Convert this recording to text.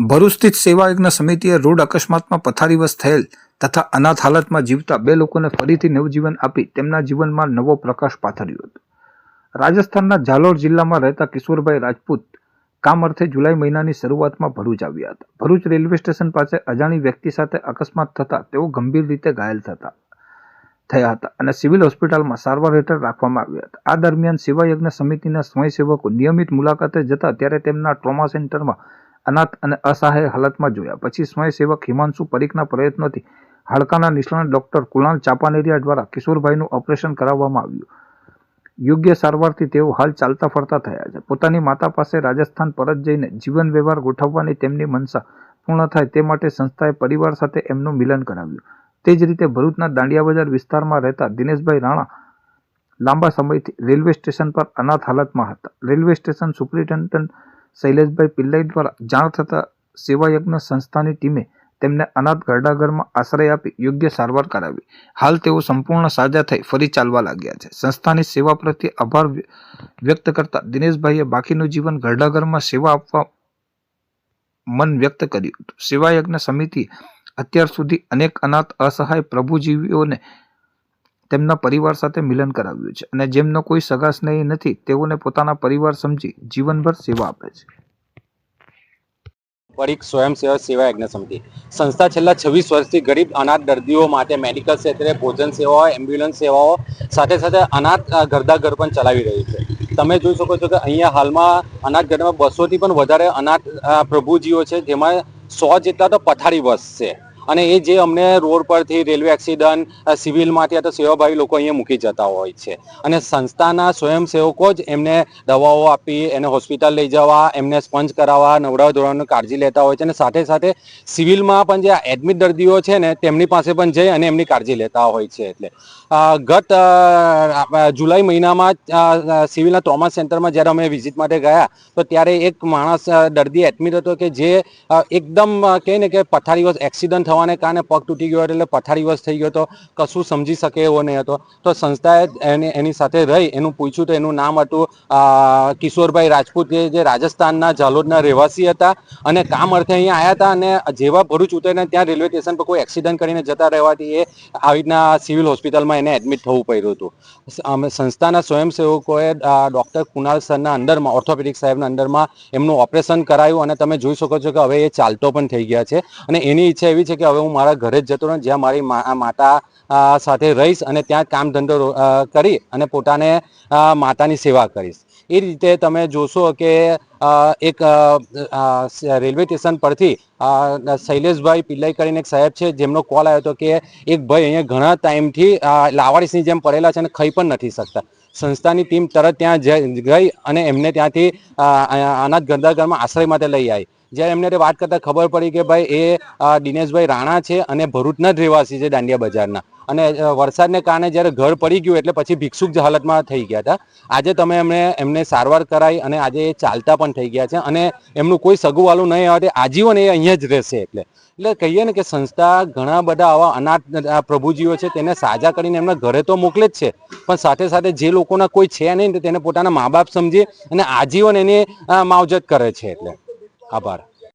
ભરૂચ સ્થિત સેવાયજ્ઞ સમિતિએ રોડ અકસ્માતમાં પથારીવશ થયેલ તથા અનાથ હાલતમાં જીવતા બે લોકોને ફરીથી નવજીવન આપી તેમના જીવનમાં નવો પ્રકાશ પાથર્યો હતો. રાજસ્થાનના જાલોર જિલ્લામાં રહેતા કિશોરભાઈ રાજપૂત કામ અર્થે જુલાઈ મહિનાની શરૂઆતમાં ભરૂચ આવ્યા હતા. ભરૂચ રેલવે સ્ટેશન પાસે અજાણી વ્યક્તિ સાથે અકસ્માત થતા તેઓ ગંભીર રીતે ઘાયલ થતા, થયા હતા અને સિવિલ હોસ્પિટલમાં સારવાર હેઠળ રાખવામાં આવ્યા હતા. આ દરમિયાન સેવાયજ્ઞ સમિતિના સ્વયંસેવકો નિયમિત મુલાકાતે જતા ત્યારે તેમના ટ્રોમા સેન્ટરમાં અનાથ અને અસહાય હાલતમાં જોયા. પછી સ્વયંસેવક હિમાંશુ પરીખના પ્રયત્નોથી હાડકાના નિષ્ણાત ડોક્ટર કુણાલ ચાપાનેરિયા દ્વારા કિશોરભાઈનું ઓપરેશન કરાવવામાં આવ્યું. યોગ્ય સારવારથી તેઓ હાલ ચાલતા ફરતા થયા છે. પોતાની માતા પાસે રાજસ્થાન પરત જઈને જીવન વ્યવહાર ગોઠવવાની તેમની મનસા પૂર્ણ થાય તે માટે સંસ્થાએ પરિવાર સાથે એમનું મિલન કરાવ્યું. તે જ રીતે ભરૂચના દાંડિયા બજાર વિસ્તારમાં રહેતા દિનેશભાઈ રાણા લાંબા સમયથી રેલવે સ્ટેશન પર અનાથ હાલતમાં હતા. Railway station superintendent Shaileshbhai Pillai દ્વારા જાણ થતાં સેવાયજ્ઞ સંસ્થાની ટીમે તેમને અનાથ ઘરડાઘરમાં આશ્રય આપી યોગ્ય સારવાર કરાવી. હાલ તેઓ સંપૂર્ણ સાજા થઈ ફરી ચાલવા લાગ્યા છે. સંસ્થાની સેવા પ્રત્યે આભાર વ્યક્ત કરતા દિનેશભાઈએ બાકીનું જીવન ઘરડાઘરમાં સેવા આપવા મન વ્યક્ત કર્યું. સેવાયજ્ઞ સમિતિ અત્યાર સુધી અનેક અનાથ અસહાય પ્રભુજીવીઓને તેમના પરિવાર સાથે મિલન કરાવ્યું છે અને જેમનો કોઈ સગા સ્નેહી નથી, તેઓને પોતાના પરિવાર સમજી જીવનભર સેવા આપે છે. પરિક સ્વયંસેવક સેવા યજ્ઞ સમિતિ. સંસ્થા છેલ્લા છવ્વીસ વર્ષથી ગરીબ, અનાથ દર્દીઓ માટે મેડિકલ ક્ષેત્રે ભોજન સેવાઓ, એમ્બ્યુલન્સ સેવાઓ, સાથે સાથે અનાથ ઘરદા ઘર પણ ચલાવી રહી છે. તમે જોઈ શકો છો કે અહીંયા હાલમાં અનાથ ઘરમાં બસોથી પણ વધારે અનાથ પ્રભુજીઓ છે, જેમાં સો જેટલા તો પથારી બસ છે. અને એ જે અમને રોડ પરથી રેલવે એક્સિડન્ટ સિવિલમાંથી અથવા સેવાભાવી લોકો અહીંયા મૂકી જતા હોય છે. અને સંસ્થાના સ્વયંસેવકો જ એમને દવાઓ આપી, એને હોસ્પિટલ લઈ જવા, એમને સ્પંજ કરાવવા નવડાવ ધોરણની કાળજી લેતા હોય છે. અને સાથે સાથે સિવિલમાં પણ જે એડમિટ દર્દીઓ છે ને, તેમની પાસે પણ જઈ અને એમની કાળજી લેતા હોય છે એટલે. ગત જુલાઈ મહિનામાં સિવિલના ટ્રોમા સેન્ટરમાં જ્યારે અમે વિઝિટ માટે ગયા, તો ત્યારે એક માણસ દર્દી એડમિટ હતો કે જે એકદમ કહે ને કે પથારીવશ એક્સિડન્ટ થવાને કારણે પગ તૂટી ગયો એટલે એટલે પથારીવશ થઈ ગયો હતો. કશું સમજી શકે એવો નહીં હતો. તો સંસ્થાએ એને, એની સાથે રહી, એનું પૂછ્યું તો એનું નામ હતું કિશોરભાઈ રાજપૂત, જે રાજસ્થાનના ઝાલોદના રહેવાસી હતા અને કામ અર્થે અહીંયા આવ્યા હતા અને જેવા ભરૂચ ઉતરીને ત્યાં રેલવે સ્ટેશન પર કોઈ એક્સિડન્ટ કરીને જતા રહેવાથી એ આવી રીતના સિવિલ હોસ્પિટલમાં એને એડમિટ થવું પડ્યું હતું. અમે સંસ્થાના સ્વયંસેવકોએ ડૉક્ટર કુનાલ સરના અંડરમાં, ઓર્થોપેડિક સાહેબના અંડરમાં એમનું ઓપરેશન કરાયું અને તમે જોઈ શકો છો કે હવે એ ચાલતો પણ થઈ ગયા છે અને એની ઈચ્છા એવી છે કે હવે હું મારા ઘરે જ જતો રહું, જ્યાં મારી માતા સાથે રહીશ અને ત્યાં કામ ધંધો કરી અને પોતાને માતાની સેવા કરીશ. એ રીતે તમે જોશો કે એક રેલવે સ્ટેશન પરથી શૈલેષભાઈ પિલ્લાઈ કરીને એક સાહેબ છે, જેમનો કોલ આવ્યો હતો કે એક ભાઈ અહીંયા ઘણા ટાઈમથી લાવારીસની જેમ પડેલા છે અને ખાઈ પણ નથી શકતા. સંસ્થાની ટીમ તરત ત્યાં ગઈ અને એમને ત્યાંથી અનાથ ગરદાઘરમાં આશ્રય માટે લઈ આવી. જ્યારે એમને વાત કરતાં ખબર પડી કે ભાઈ એ દિનેશભાઈ રાણા છે અને ભરૂચના જ રહેવાસી છે દાંડિયા બજારના. અને વરસાદને કારણે જ્યારે ઘર પડી ગયું એટલે પછી ભિક્ષુક હાલતમાં થઈ ગયા હતા. આજે તમે એમને એમને સારવાર કરાઈ અને આજે એ ચાલતા પણ થઈ ગયા છે અને એમનું કોઈ સગુવાલું નહીં આવે આજીવન એ અહીંયા જ રહેશે એટલે. એટલે કહીએ ને કે સંસ્થા ઘણા બધા આવા અનાથ પ્રભુજીઓ છે તેને સાજા કરીને એમના ઘરે તો મોકલે જ છે. પણ સાથે સાથે જે લોકોના કોઈ છે નહીં તેને પોતાના મા બાપ સમજી અને આજીવન એની માવજત કરે છે એટલે. આભાર